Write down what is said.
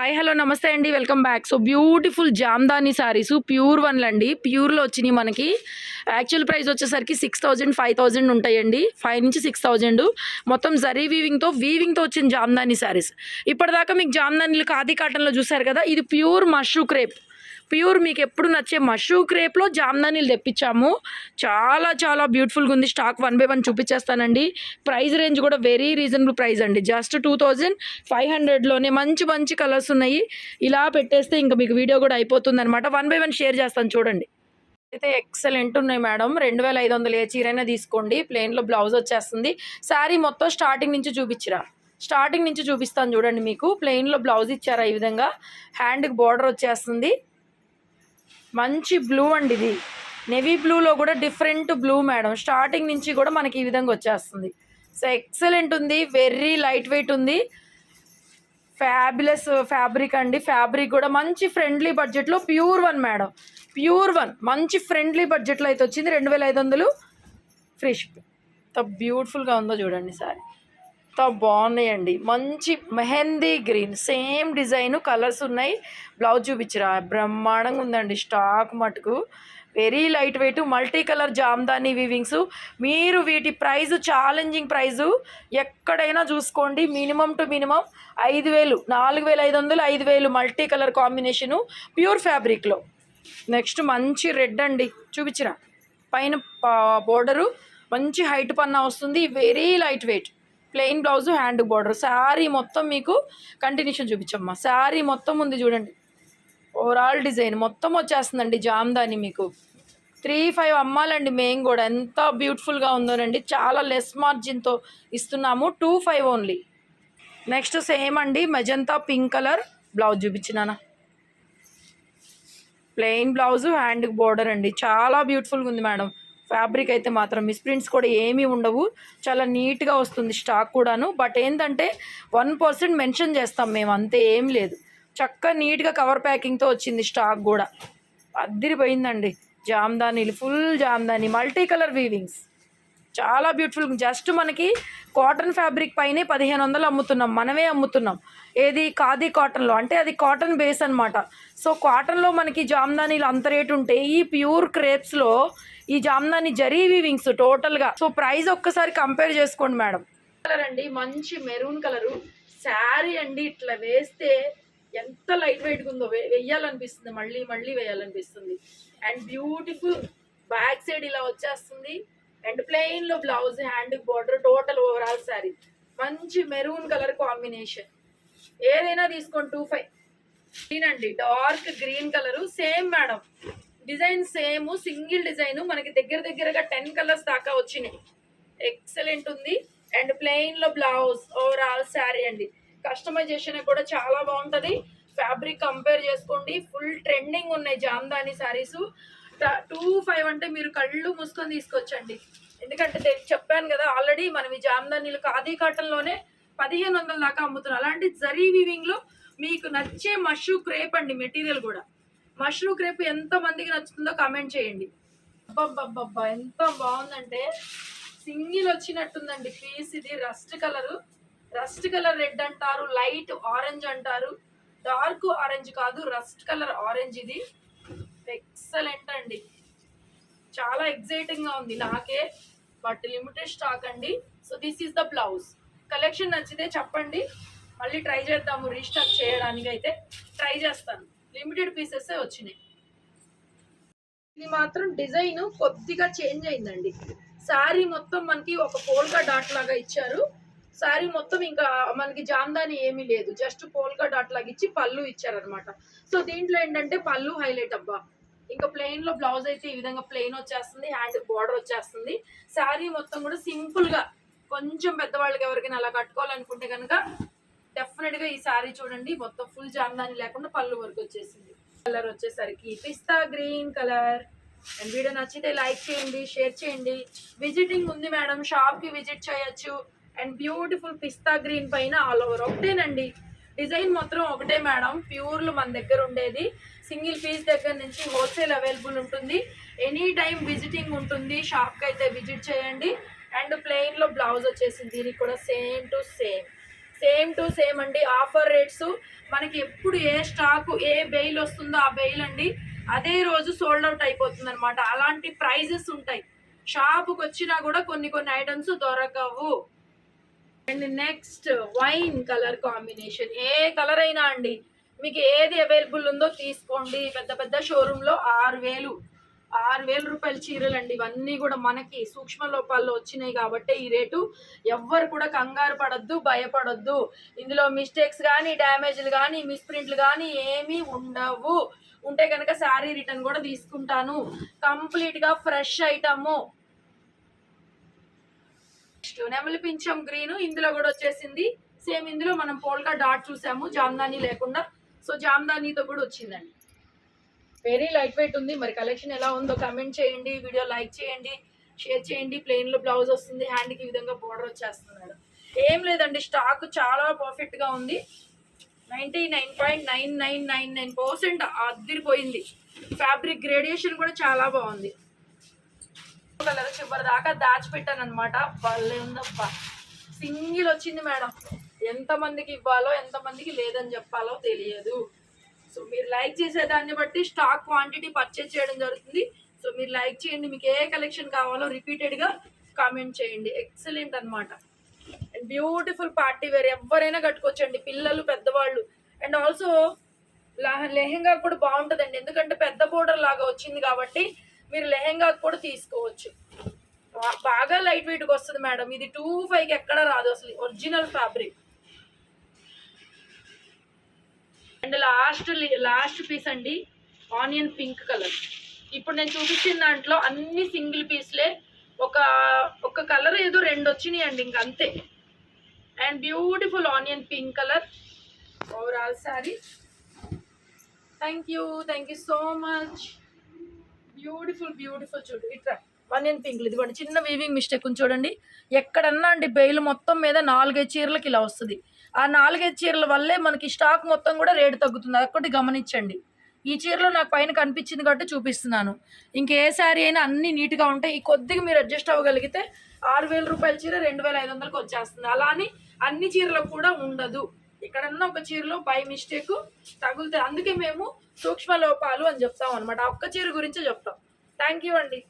Hi hello నమస్తే అండి. Welcome back. So beautiful Jamdani sarees pure వన్లు అండి. ప్యూర్లో వచ్చినాయి మనకి. యాక్చువల్ ప్రైస్ వచ్చేసరికి సిక్స్ థౌజండ్ ఫైవ్ థౌజండ్ ఉంటాయండి. ఫైవ్ నుంచి సిక్స్ థౌజండ్. మొత్తం జరీ వీవింగ్తో వీవింగ్తో వచ్చిన జామ్దాని శారీస్ ఇప్పటిదాకా మీకు జామ్దానీలు ఖాదీ కాటన్లో చూసారు కదా ఇది ప్యూర్ మష్రూ క్రేప్. ప్యూర్ మీకు ఎప్పుడు నచ్చే మషూ క్రేప్లో జామ్దానీలు తెప్పించాము. చాలా చాలా బ్యూటిఫుల్గా ఉంది. స్టాక్ వన్ బై వన్ చూపించేస్తానండి. ప్రైస్ రేంజ్ కూడా వెరీ రీజనబుల్ ప్రైస్ అండి. జస్ట్ టూ థౌజండ్ ఫైవ్ హండ్రెడ్లోనే మంచి మంచి కలర్స్ ఉన్నాయి. ఇలా పెట్టేస్తే ఇంకా మీకు వీడియో కూడా అయిపోతుంది అనమాట వన్ బై వన్ షేర్ చేస్తాను చూడండి. అయితే ఎక్సలెంట్ ఉన్నాయి మేడం. రెండు వేల ఐదు వందలు ఏ చీరైనా తీసుకోండి. ప్లెయిన్లో బ్లౌజ్ వచ్చేస్తుంది. శారీ మొత్తం స్టార్టింగ్ నుంచి చూపించరా? స్టార్టింగ్ నుంచి చూపిస్తాను చూడండి మీకు. ప్లెయిన్లో బ్లౌజ్ ఇచ్చారా ఈ విధంగా? హ్యాండ్కి బార్డర్ వచ్చేస్తుంది. మంచి బ్లూ అండి ఇది. నెవీ బ్లూలో కూడా డిఫరెంట్ బ్లూ మేడం స్టార్టింగ్ నుంచి కూడా మనకి ఈ విధంగా వచ్చేస్తుంది. సో ఎక్సలెంట్ ఉంది. వెరీ లైట్ వెయిట్ ఉంది. ఫ్యాబులస్ ఫ్యాబ్రిక్ అండి. ఫ్యాబ్రిక్ కూడా మంచి ఫ్రెండ్లీ బడ్జెట్లో pure one madam pure one మంచి ఫ్రెండ్లీ బడ్జెట్లో అయితే వచ్చింది. రెండు వేల ఐదు వందలు ఫ్రీ షిప్ బ్యూటిఫుల్గా ఉందో చూడండి సారీ. ఎంత బాగున్నాయండి. మంచి mehndi green. Same design colours ఉన్నాయి. బ్లౌజ్ చూపించరా? బ్రహ్మాండంగా ఉందండి స్టాక్ మటుకు. Very light weight multi colour Jamdani weavings. మీరు వీటి ప్రైజు ఛాలెంజింగ్ ప్రైజు ఎక్కడైనా చూసుకోండి. మినిమం టు మినిమం ఐదు వేలు నాలుగు వేల ఐదు వందలు ఐదు వేలు మల్టీ కలర్ కాంబినేషను ప్యూర్ ఫ్యాబ్రిక్లో. నెక్స్ట్ మంచి రెడ్ అండి. చూపించరా? పైన బోర్డరు. మంచి హైట్ పన్నా వస్తుంది. Very light weight. Plain blouse hand border. Saree మొత్తం మీకు కంటిన్యూషన్ చూపించమ్మా. శారీ మొత్తం ఉంది చూడండి. ఓవరాల్ డిజైన్ మొత్తం వచ్చేస్తుందండి జామ్దాని మీకు. త్రీ ఫైవ్ అమ్మాలండి మేము కూడా. ఎంత బ్యూటిఫుల్గా ఉందోనండి. చాలా లెస్ మార్జిన్తో ఇస్తున్నాము. Two five only. Next same అండి. మెజంతా పింక్ కలర్ బ్లౌజ్ చూపించినానా. ప్లెయిన్ బ్లౌజ్ హ్యాండ్ బోర్డర్ అండి. చాలా బ్యూటిఫుల్గా ఉంది మేడం. ఫ్యాబ్రిక్ అయితే మాత్రం మిస్ప్రింట్స్ కూడా ఏమీ ఉండవు. చాలా నీట్గా వస్తుంది స్టాక్ కూడాను. బట్ ఏంటంటే వన్ పర్సెంట్ మెన్షన్ చేస్తాం మేము అంతే ఏం లేదు. చక్క నీట్గా కవర్ ప్యాకింగ్తో వచ్చింది స్టాక్ కూడా. అద్దరిపోయిందండి. జామ్దానీలు full Jamdani multi colour weavings చాలా బ్యూటిఫుల్ జస్ట్ మనకి కాటన్ ఫ్యాబ్రిక్ పైనే పదిహేను వందలు అమ్ముతున్నాం. మనమే అమ్ముతున్నాం. ఏది? ఖాదీ కాటన్లో అంటే అది కాటన్ బేస్ అనమాట సో కాటన్లో మనకి జామ్దానీలు అంత రేటు ఉంటే ఈ ప్యూర్ క్రేప్స్లో ఈ జామ్దాని జరీ వీవింగ్స్ టోటల్గా సో ప్రైస్ ఒక్కసారి కంపేర్ చేసుకోండి మేడం. కలర్ అండి మంచి మెరూన్ కలరు శారీ అండి ఇట్లా వేస్తే ఎంత లైట్ వెయిట్గా ఉందో వే- వెయ్యాలనిపిస్తుంది మళ్ళీ మళ్ళీ వేయాలనిపిస్తుంది. అండ్ బ్యూటిఫుల్ బ్యాక్ సైడ్ ఇలా వచ్చేస్తుంది. And ప్లెయిన్లో blouse hand border total overall sari మంచి మెరూన్ కలర్ కాంబినేషన్ ఏదైనా తీసుకోండి టూ ఫైవ్ గ్రీన్ అండి dark green colour same madam design same single design మనకి దగ్గర దగ్గరగా టెన్ కలర్స్ దాకా వచ్చినాయి. ఎక్సలెంట్ ఉంది. అండ్ ప్లెయిన్లో బ్లౌజ్ ఓవరాల్ శారీ అండి. కస్టమైజేషన్ కూడా చాలా బాగుంటుంది. ఫ్యాబ్రిక్ కంపేర్ చేసుకోండి. ఫుల్ ట్రెండింగ్ ఉన్నాయి జామ్దాని శారీస్ టూ ఫైవ్ అంటే మీరు కళ్ళు మూసుకొని తీసుకొచ్చండి. ఎందుకంటే చెప్పాను కదా ఆల్రెడీ మనం ఈ జామ్దానీలు ఖాదీ కాటన్లోనే పదిహేను వందల దాకా అమ్ముతున్నాం. అలాంటి జరీ వివింగ్లో మీకు నచ్చే మష్రూ క్రేప్ అండి మెటీరియల్ కూడా. మష్రూ క్రేప్ ఎంత మందికి నచ్చుతుందో కామెంట్ చేయండి. అబ్బబ్బబ్బబ్బా ఎంత బాగుందంటే సింగిల్ వచ్చినట్టుందండి పీస్ ఇది rust colour rust colour red అంటారు లైట్ ఆరెంజ్ అంటారు. డార్క్ ఆరెంజ్ కాదు రస్ట్ కలర్ ఆరెంజ్ ఇది. ఎక్సలెంట్ అండి చాలా ఎగ్జైటింగ్గా ఉంది. నాకే బట్ లిమిటెడ్ స్టాక్ అండి. So this is the blouse collection నచ్చితే చెప్పండి. మళ్ళీ ట్రై చేద్దాము రీస్టాక్ చేయడానికి అయితే ట్రై చేస్తాను. లిమిటెడ్ పీసెస్ వచ్చినాయి. ఇది మాత్రం డిజైన్ కొద్దిగా చేంజ్ అయిందండి. శారీ మొత్తం మనకి ఒక పోల్కా డాట్ లాగా ఇచ్చారు. శారీ మొత్తం ఇంకా మనకి జామ్దాని ఏమీ లేదు. జస్ట్ పోల్కా డాట్ లాగా ఇచ్చి పళ్ళు ఇచ్చారనమాట సో దీంట్లో ఏంటంటే పళ్ళు హైలైట్ అబ్బా. ఇంకా ప్లెయిన్లో బ్లౌజ్ అయితే ఈ విధంగా ప్లెయిన్ వచ్చేస్తుంది హ్యాండ్ బార్డర్ వచ్చేస్తుంది. శారీ మొత్తం కూడా సింపుల్గా కొంచెం పెద్దవాళ్ళకి ఎవరికైనా అలా కట్టుకోవాలనుకుంటే కనుక డెఫినెట్గా ఈ శారీ చూడండి. మొత్తం ఫుల్ జామ్దాని లేకుండా పళ్ళు వరకు వచ్చేసింది. కలర్ వచ్చేసరికి pista green colour and video నచ్చితే లైక్ చేయండి షేర్ చేయండి. విజిటింగ్ ఉంది మేడం షాప్కి విజిట్ చేయొచ్చు. అండ్ బ్యూటిఫుల్ పిస్తా గ్రీన్ పైన ఆల్ ఓవర్ ఒకటేనండి. డిజైన్ మాత్రం ఒకటే మేడం. ప్యూర్లు మన దగ్గర ఉండేది. సింగిల్ పీస్ దగ్గర నుంచి హోల్సేల్ అవైలబుల్ ఉంటుంది. ఎనీ టైం విజిటింగ్ ఉంటుంది. షాప్కి అయితే విజిట్ చేయండి. అండ్ ప్లెయిన్లో బ్లౌజ్ వచ్చేసింది. దీనికి కూడా same to same. Same to same అండి. Offer rates. మనకి ఎప్పుడు ఏ స్టాక్ ఏ బెయిల్ వస్తుందో ఆ బెయిల్ అండి. అదే రోజు సోల్డ్ అవుట్ అయిపోతుంది అనమాట అలాంటి ప్రైజెస్ ఉంటాయి. షాపుకి వచ్చినా కూడా కొన్ని కొన్ని ఐటమ్స్ దొరకవు. And next wine colour combination. A colour అయినా అండి మీకు ఏది అవైలబుల్ ఉందో తీసుకోండి. పెద్ద పెద్ద షోరూంలో ఆరు వేలు ఆరు వేల రూపాయల చీరలు అండి. ఇవన్నీ కూడా మనకి సూక్ష్మ లోపాల్లో వచ్చినాయి కాబట్టి ఈ రేటు. ఎవ్వరు కూడా కంగారు పడద్దు భయపడొద్దు. ఇందులో మిస్టేక్స్ కానీ డ్యామేజ్లు కానీ మిస్ప్రింట్లు కానీ ఏమీ ఉండవు. ఉంటే కనుక శారీ రిటర్న్ కూడా తీసుకుంటాను. కంప్లీట్గా ఫ్రెష్ ఐటము. నెక్స్ట్ నెమలి పింఛం గ్రీన్ ఇందులో కూడా వచ్చేసింది. సేమ్ ఇందులో మనం పోల్కా డాట్ చూసాము జామ్దాని లేకుండా. సో జామ్దానీతో కూడా వచ్చిందండి. వెరీ లైట్ వెయిట్ ఉంది. మరి కలెక్షన్ ఎలా ఉందో కమెంట్ చేయండి వీడియో లైక్ చేయండి షేర్ చేయండి. ప్లెయిన్లో బ్లౌజ్ వస్తుంది హ్యాండ్కి ఈ విధంగా బోర్డర్ వచ్చేస్తున్నాడు. ఏం లేదండి స్టాక్ చాలా పర్ఫెక్ట్గా ఉంది. Ninety nine point nine nine nine nine percent అదిరిపోయింది. ఫ్యాబ్రిక్ గ్రేడియేషన్ కూడా చాలా బాగుంది. కలర్ చివరి దాకా దాచిపెట్టాను అనమాట భలే ఉందబ్బా. సింగిల్ వచ్చింది మేడం. ఎంతమందికి ఇవ్వాలో ఎంతమందికి లేదని చెప్పాలో తెలియదు. సో మీరు లైక్ చేసే దాన్ని బట్టి స్టాక్ క్వాంటిటీ పర్చేజ్ చేయడం జరుగుతుంది. సో మీరు లైక్ చేయండి. మీకు ఏ కలెక్షన్ కావాలో రిపీటెడ్గా కామెంట్ చేయండి. ఎక్సలెంట్ అనమాట అండ్ బ్యూటిఫుల్ పార్టీ వేర్. ఎవరైనా కట్టుకోవచ్చండి. పిల్లలు పెద్దవాళ్ళు. అండ్ ఆల్సో లెహెంగా కూడా బాగుంటుందండి. ఎందుకంటే పెద్ద బోర్డర్ లాగా వచ్చింది కాబట్టి మీరు లెహెంగా కూడా తీసుకోవచ్చు. బాగా లైట్ వెయిట్గా వస్తుంది మేడం. ఇది టూ ఫైవ్కి ఎక్కడ రాదు అసలు. Original fabric. And last last piece అండి ఆనియన్ పింక్ కలర్. ఇప్పుడు నేను చూపించిన దాంట్లో అన్ని సింగిల్ పీస్లే. ఒక ఒక కలర్ ఏదో రెండు వచ్చినాయి అండి ఇంక అంతే. And beautiful onion pink colour. Overall saree thank you. Thank you so much. Beautiful beautiful చూడు. ఇట్లా ఇన్ పింక్ ఇదిగోండి చిన్న వీవింగ్ మిస్టేక్ ఉంది చూడండి. ఎక్కడన్నా అండి బెయిల్ మొత్తం మీద నాలుగైదు చీరలకి ఇలా వస్తుంది. ఆ నాలుగైదు చీరల వల్లే మనకి స్టాక్ మొత్తం కూడా రేటు తగ్గుతుంది. అదొకటి గమనించండి. ఈ చీరలో నాకు పైన కనిపించింది కాబట్టి చూపిస్తున్నాను. ఇంకే శారీ అయినా అన్ని నీట్గా ఉంటాయి. ఈ కొద్దిగా మీరు అడ్జస్ట్ అవ్వగలిగితే ఆరు వేల రూపాయల చీర రెండు వేల ఐదు వందలకు వచ్చేస్తుంది. అలా అని అన్ని చీరలకు కూడా ఉండదు. ఎక్కడన్నా ఒక చీరలో బై మిస్టేక్ తగులుతాయి. అందుకే మేము సూక్ష్మ లోపాలు అని చెప్తాం అనమాట ఒక్క చీర గురించే చెప్తాం. థ్యాంక్ యూ అండి.